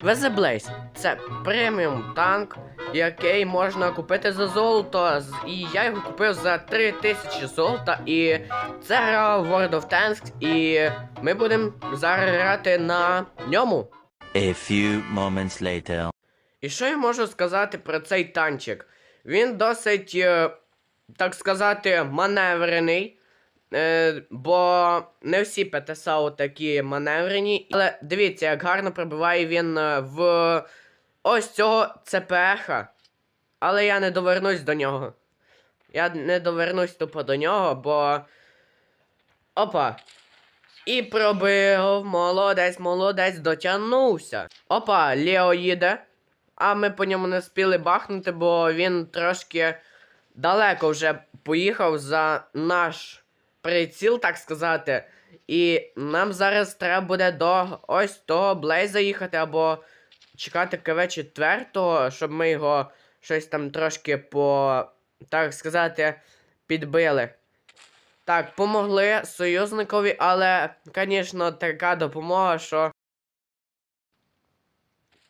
VZ Blaze – це преміум танк, який можна купити за золото. І я його купив за 3000 золота. І це гра World of Tanks, і ми будемо зараз грати на ньому. A few moments later. І що я можу сказати про цей танчик? Він досить, е, так сказати, маневрений. Е, бо не всі ПТСАУ такі маневрені. Але дивіться, як гарно пробиває він е, в ось цього ЦПХ. Але я не довернусь до нього. Я не довернусь тупо до нього, бо. Опа. І пробив. Молодець, молодець, дотягнувся. Опа, Лео їде. А ми по ньому не спіли бахнути, бо він трошки далеко вже поїхав за наш приціл, так сказати. І нам зараз треба буде до ось того Блейза їхати, або чекати КВ 4, щоб ми його щось там трошки по, так сказати, підбили. Так, помогли союзникові, але, звісно, така допомога, що.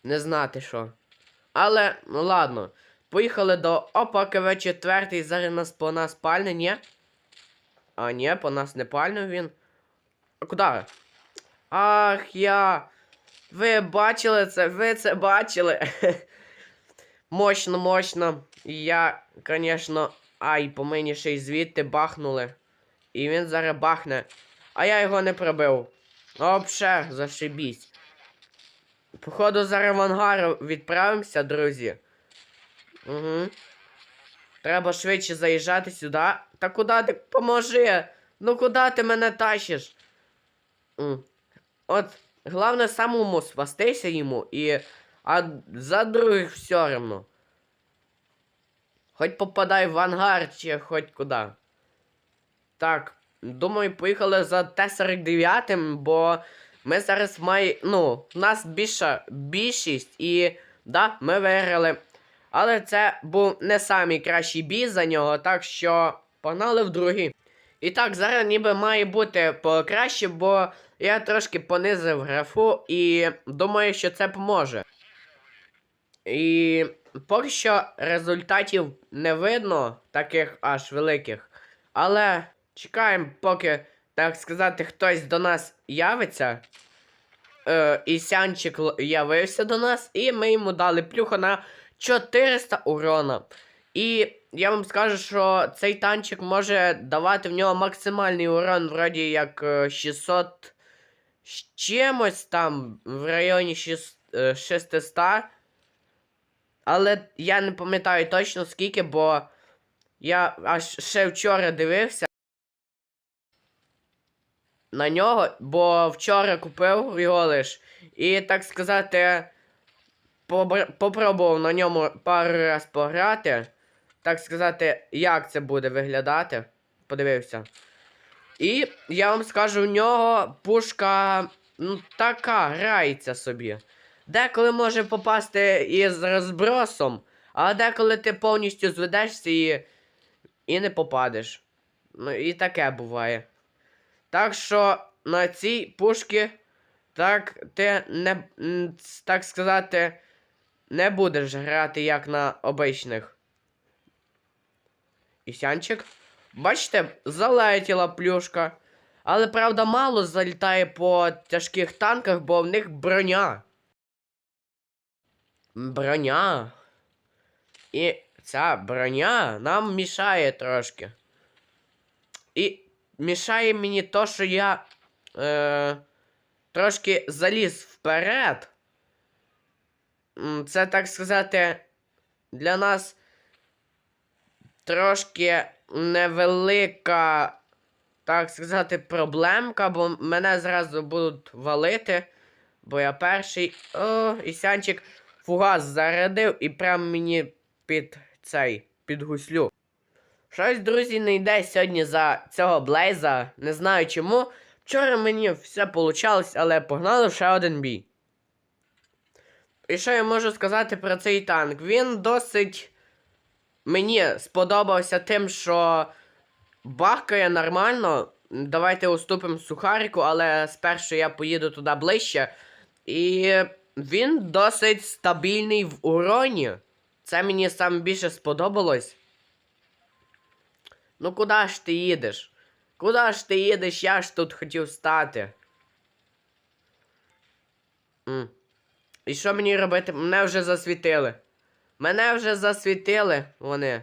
Не знати що. Але, ну ладно. Поїхали до Опа КВ 4 зараз нас по нас пальне, ні? А, ні, по нас не пальне він. А куди? Ах, я. Ви бачили це, ви це бачили. мощно, мощно. Я, звісно, ай, по мені ще й звідти бахнули. І він зараз бахне. А я його не пробив. Вообще, зашибісь. Походу, зараз в ангар відправимося, друзі. Угу. Треба швидше заїжджати сюди. Та куди ти поможи? Ну куди ти мене тащиш? От, головне самому спастися йому і. А за других все равно. Хоч попадай в ангар, чи хоч куди. Так, думаю, поїхали за Т-49, бо ми зараз має. Ну, у нас більша більшість і. Да, ми виграли. Але це був не самий кращий бій за нього, так що погнали в другий. І так, зараз ніби має бути покраще, бо я трошки понизив графу і думаю, що це поможе. І поки що результатів не видно, таких аж великих. Але чекаємо, поки, так сказати, хтось до нас явиться. Е, і Сянчик явився до нас, і ми йому дали плюху на 400 урона. І я вам скажу, що цей танчик може давати в нього максимальний урон, вроді як е, 600 з чимось там в районі 6, е, 600. Але я не пам'ятаю точно скільки, бо я аж ще вчора дивився на нього, бо вчора купив його лиш. І так сказати, попробував на ньому пару раз пограти. Так сказати, як це буде виглядати. Подивився. І я вам скажу, в нього пушка ну, така грається собі. Деколи може попасти із розбросом, а деколи ти повністю зведешся і, і не попадеш. Ну і таке буває. Так що на цій пушці так ти не так сказати не будеш грати як на обичних. Ісянчик. Бачите, залетіла плюшка. Але правда мало залітає по тяжких танках, бо в них броня. Броня. І ця броня нам мішає трошки. І мішає мені то, що я е, трошки заліз вперед. Це, так сказати, для нас трошки невелика, так сказати, проблемка, бо мене зразу будуть валити. Бо я перший. О, Ісянчик фугас зарядив і прям мені під цей, під гуслю. Щось, друзі, не йде сьогодні за цього Блейза. Не знаю чому. Вчора мені все получалось, але погнали в ще один бій. І що я можу сказати про цей танк? Він досить мені сподобався тим, що бахкає нормально. Давайте уступимо сухарику, але спершу я поїду туди ближче. І він досить стабільний в уроні. Це мені саме більше сподобалось. Ну куди ж ти їдеш? Куди ж ти їдеш? Я ж тут хотів стати. М. І що мені робити? Мене вже засвітили. Мене вже засвітили вони.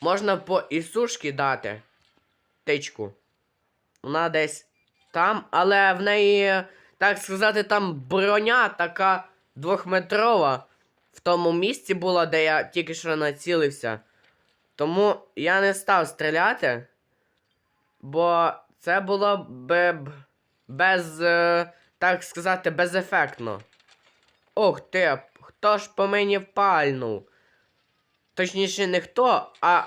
Можна по Ісушки дати тичку. Вона десь там, але в неї, так сказати, там броня така двохметрова в тому місці була, де я тільки що націлився. Тому я не став стріляти, бо це було б без, е, так сказати, безефектно. Ох ти, хто ж по мені впальнув? Точніше, не хто, а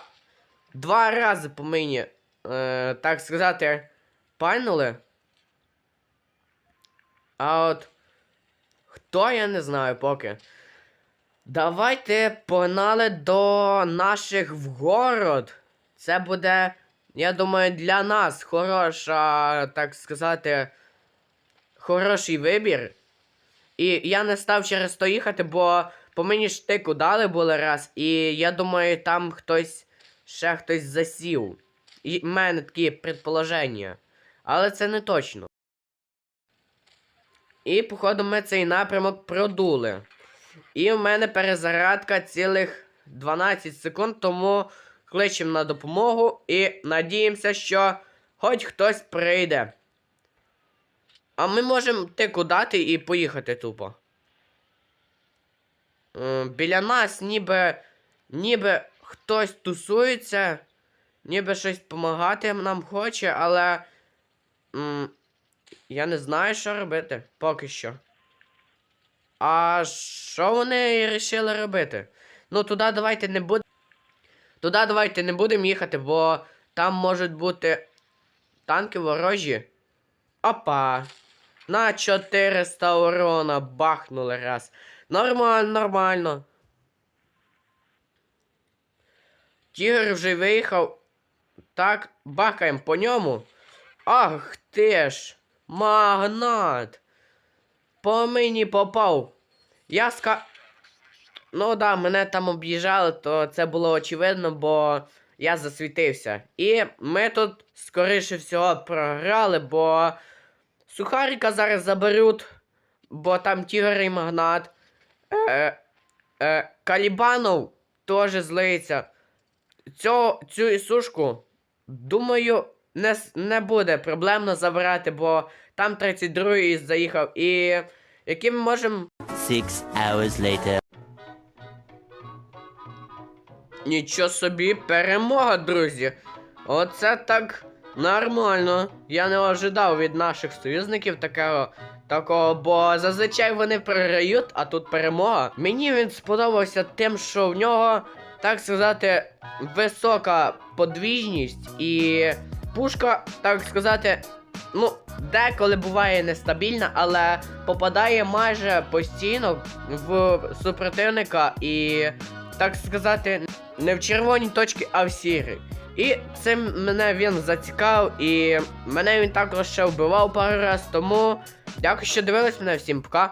два рази по мені, е, так сказати, пальнули. А от хто я не знаю поки. Давайте погнали до наших в город. Це буде, я думаю, для нас хороша, так сказати, хороший вибір. І я не став через то їхати, бо по мені штику дали були раз, і я думаю, там хтось ще хтось засів. І в мене такі предположення. Але це не точно. І, походу, ми цей напрямок продули. І в мене перезарядка цілих 12 секунд, тому кличемо на допомогу і надіємося, що хоч хтось прийде. А ми можемо тику дати і поїхати тупо. Е, Біля нас ніби. ніби хтось тусується, ніби щось допомагати нам хоче, але. я не знаю, що робити поки що. А що вони вирішили робити? Ну, туди давайте не будемо. Туди давайте не будемо їхати, бо там можуть бути танки ворожі. Опа. На 400 урона бахнули раз. Нормально, нормально. Тігр вже виїхав. Так, бахаємо по ньому. Ах ти ж, магнат. По мені попав. Я ска. Ну да, мене там об'їжджали, то це було очевидно, бо я засвітився. І ми тут, скоріше всього, програли, бо сухарика зараз заберуть, бо там тігр і магнат. Е, е, Калібанов теж злиться. Цю, цю ісушку, думаю, не, не буде проблемно забирати, бо там 32-й заїхав. І яким ми можемо. Six hours later. Нічого собі, перемога, друзі. Оце так нормально. Я не ожидав від наших союзників такого, такого, бо зазвичай вони програють, а тут перемога. Мені він сподобався тим, що в нього, так сказати, висока подвіжність і пушка, так сказати, ну, деколи буває нестабільна, але попадає майже постійно в супротивника і, так сказати, не в червоні точки, а в сірі. І цим мене він зацікав, і мене він також ще вбивав пару раз, тому дякую, що дивились мене, всім пока.